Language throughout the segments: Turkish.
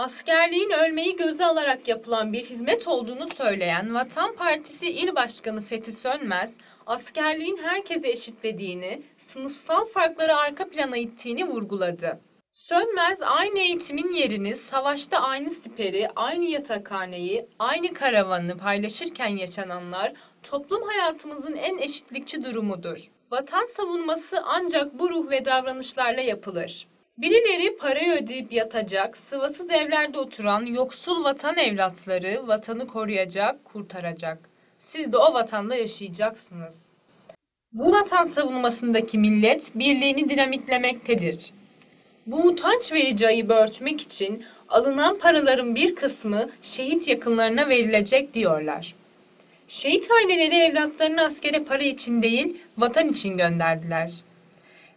Askerliğin ölmeyi göze alarak yapılan bir hizmet olduğunu söyleyen Vatan Partisi İl Başkanı Fethi Sönmez, askerliğin herkese eşitlediğini, sınıfsal farkları arka plana ittiğini vurguladı. Sönmez aynı eğitimin yerini savaşta aynı siperi, aynı yatakhaneyi, aynı karavanı paylaşırken yaşananlar toplum hayatımızın en eşitlikçi durumudur. Vatan savunması ancak bu ruh ve davranışlarla yapılır. Birileri parayı ödeyip yatacak, sıvasız evlerde oturan yoksul vatan evlatları vatanı koruyacak, kurtaracak. Siz de o vatanda yaşayacaksınız. Bu vatan savunmasındaki millet birliğini dinamitlemektedir. Bu utanç verici ayıbı örtmek için alınan paraların bir kısmı şehit yakınlarına verilecek diyorlar. Şehit aileleri evlatlarını askere para için değil, vatan için gönderdiler.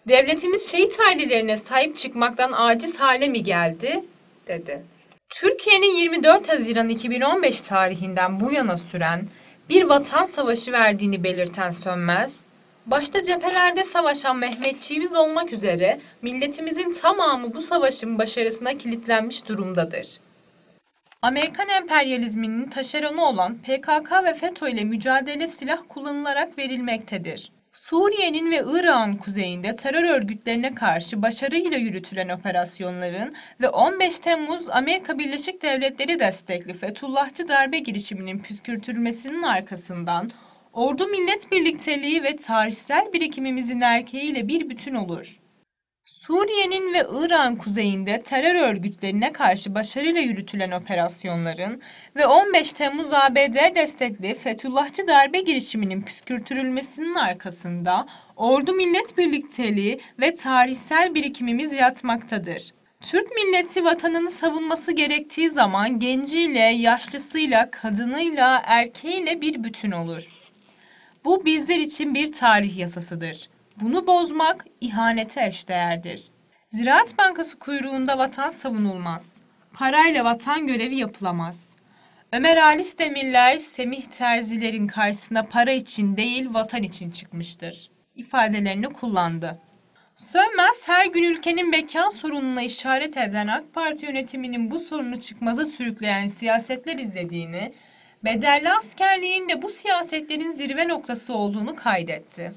Devletimiz şehit ailelerine sahip çıkmaktan aciz hale mi geldi? dedi. Türkiye'nin 24 Haziran 2015 tarihinden bu yana süren bir vatan savaşı verdiğini belirten Sönmez, başta cephelerde savaşan Mehmetçiğimiz olmak üzere milletimizin tamamı bu savaşın başarısına kilitlenmiş durumdadır. Amerikan emperyalizminin taşeronu olan PKK ve FETÖ ile mücadele silah kullanılarak verilmektedir. Suriye'nin ve Irak'ın kuzeyinde terör örgütlerine karşı başarıyla yürütülen operasyonların ve 15 Temmuz Amerika Birleşik Devletleri destekli Fethullahçı darbe girişiminin püskürtülmesinin arkasından ordu millet birlikteliği ve tarihsel birikimimizin erkeğiyle bir bütün olur. Suriye'nin ve Irak'ın kuzeyinde terör örgütlerine karşı başarıyla yürütülen operasyonların ve 15 Temmuz ABD destekli Fethullahçı darbe girişiminin püskürtülmesinin arkasında ordu millet birlikteliği ve tarihsel birikimimiz yatmaktadır. Türk milleti vatanını savunması gerektiği zaman genciyle, yaşlısıyla, kadınıyla, erkeğiyle bir bütün olur. Bu bizler için bir tarih yasasıdır. Bunu bozmak ihanete eşdeğerdir. Ziraat Bankası kuyruğunda vatan savunulmaz. Parayla vatan görevi yapılamaz. Ömer Halis Demirler, Semih Terzilerin karşısına para için değil vatan için çıkmıştır. ifadelerini kullandı. Sönmez her gün ülkenin beka sorununa işaret eden AK Parti yönetiminin bu sorunu çıkmaza sürükleyen siyasetler izlediğini, bedelli askerliğin de bu siyasetlerin zirve noktası olduğunu kaydetti.